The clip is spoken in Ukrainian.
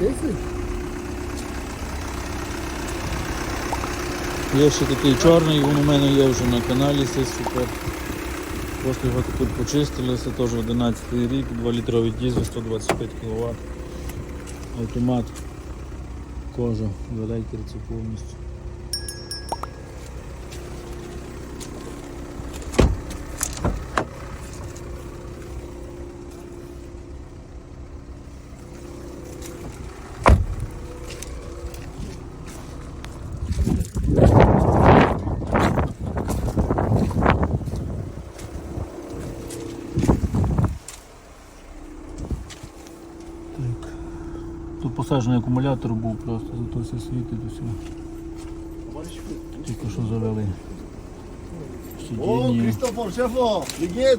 Десять? Є ще такий чорний, він у мене є вже на каналі, супер. Просто його тепер почистили, це теж 11 рік, 2 літрові дізель, 125 кВт. Автомат. Кожа, великий повністю. Посаджений акумулятор був просто, зато все світить усе. Тільки що завели. O, Сидіння. Christopher, szefo, wie